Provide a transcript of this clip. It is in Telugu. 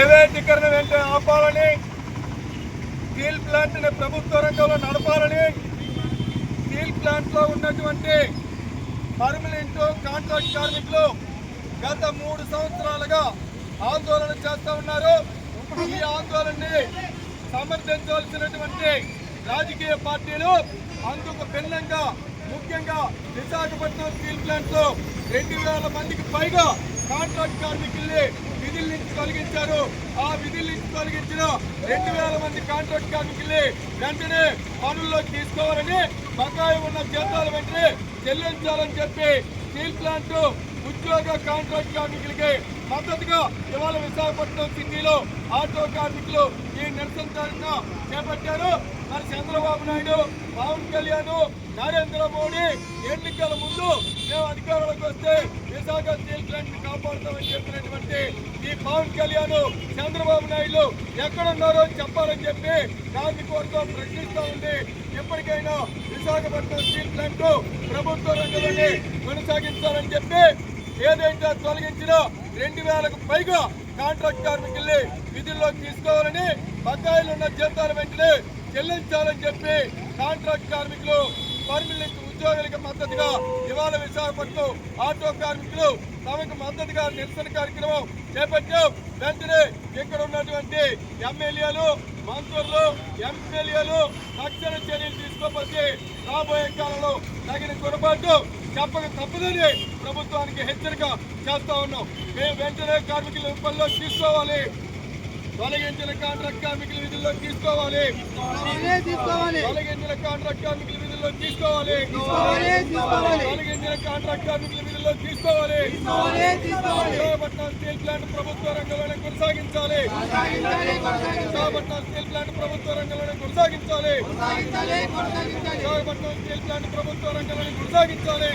ప్రైవేటీకరణ వెంటనే ఆపాలని స్టీల్ ప్లాంట్ని ప్రభుత్వ రంగంలో నడపాలని స్టీల్ ప్లాంట్లో ఉన్నటువంటి పర్మనెంట్ కాంట్రాక్ట్ కార్మికులు గత మూడు సంవత్సరాలుగా ఆందోళన చేస్తూ ఉన్నారు. ఈ ఆందోళనని సమర్థించవలసినటువంటి రాజకీయ పార్టీలు అందుకు భిన్నంగా ముఖ్యంగా విశాఖపట్నం స్టీల్ ప్లాంట్లో రెండు వేల మందికి పైగా కాంట్రాక్ట్ కార్మికుల్ని విధుల నుంచి తొలగించారు. ఆ విధుల నుంచి తొలగించిన రెండు వేల మంది కాంట్రాక్ట్ కార్మికుల్ని వెంటనే పనుల్లోకి తీసుకోవాలని బకాయి ఉన్న జీతాలు వెంటనే చెల్లించాలని చెప్పి స్టీల్ ప్లాంట్ ఉద్యోగ కాంట్రాక్ట్ కార్మికులకి మద్దతుగా ఇవాళ విశాఖపట్నం సిటీలో ఆటో కార్మికులు ఈ నిరసన చేపట్టారు. మరి చంద్రబాబు నాయుడు పవన్ కళ్యాణ్ నరేంద్ర మోడీ ఎన్నికల ముందు మేము అధికారంలోకి వస్తే విశాఖ స్టీల్ ప్లాంట్ని కాపాడుతామని చెప్పినటువంటి ఈ పవన్ కళ్యాణ్ చంద్రబాబు నాయుడు ఎక్కడున్నారో చెప్పాలని చెప్పి కార్మికవర్గం ప్రశ్నిస్తా ఉంది. ఎప్పటికైనా విశాఖపట్నం స్టీల్ ప్లాంట్ ప్రభుత్వ రంగంలోనే కొనసాగించాలని చెప్పి ఏదైతే తొలగించిన రెండు వేలకు పైగా కాంట్రాక్ట్ కార్మికుల్ని విధుల్లోకి తీసుకోవాలని బకాయిలు ఉన్న జీతాలు వెంటనే చెల్లించాలని చెప్పి కాంట్రాక్ట్ కార్మికులు పర్మనెంట్ ఉద్యోగులకు మద్దతుగా ఇవాళ విశాఖపట్నం ఆటో కార్మికులు తమకు మద్దతుగా నిరసన కార్యక్రమం చేపట్టాం. వెంటనే ఇక్కడ ఉన్నటువంటి ఎమ్మెల్యేలు మంత్రులు ఎమ్మెల్యేలు తక్షణ చర్యలు తీసుకోకపోతే రాబోయే కాలంలో తగిన గుణపాటు చెప్పక తప్పదని ప్రభుత్వానికి హెచ్చరిక చేస్తా ఉన్నాం. మేము వెంటనే కార్మికుల పనిలో తీసుకోవాలి. తొలగించిన కాంట్రాక్ట్ కార్మికుల విధుల్లో తీసుకోవాలి. తొలగించిన కాంట్రాక్ట్ కార్మికుల విధుల్లో తీసుకోవాలి. తొలగించిన కాంట్రాక్ట్ కార్మికుల విధుల్లో తీసుకోవాలి. విశాఖపట్నం స్టీల్ ప్లాంట్ ప్రభుత్వ రంగంలోనే కొనసాగించాలి. విశాఖపట్నం స్టీల్ ప్లాంట్ ప్రభుత్వ రంగంలోనే కొనసాగించాలి. విశాఖపట్నం స్టీల్ ప్లాంట్ ప్రభుత్వ రంగంలోనే కొనసాగించాలి.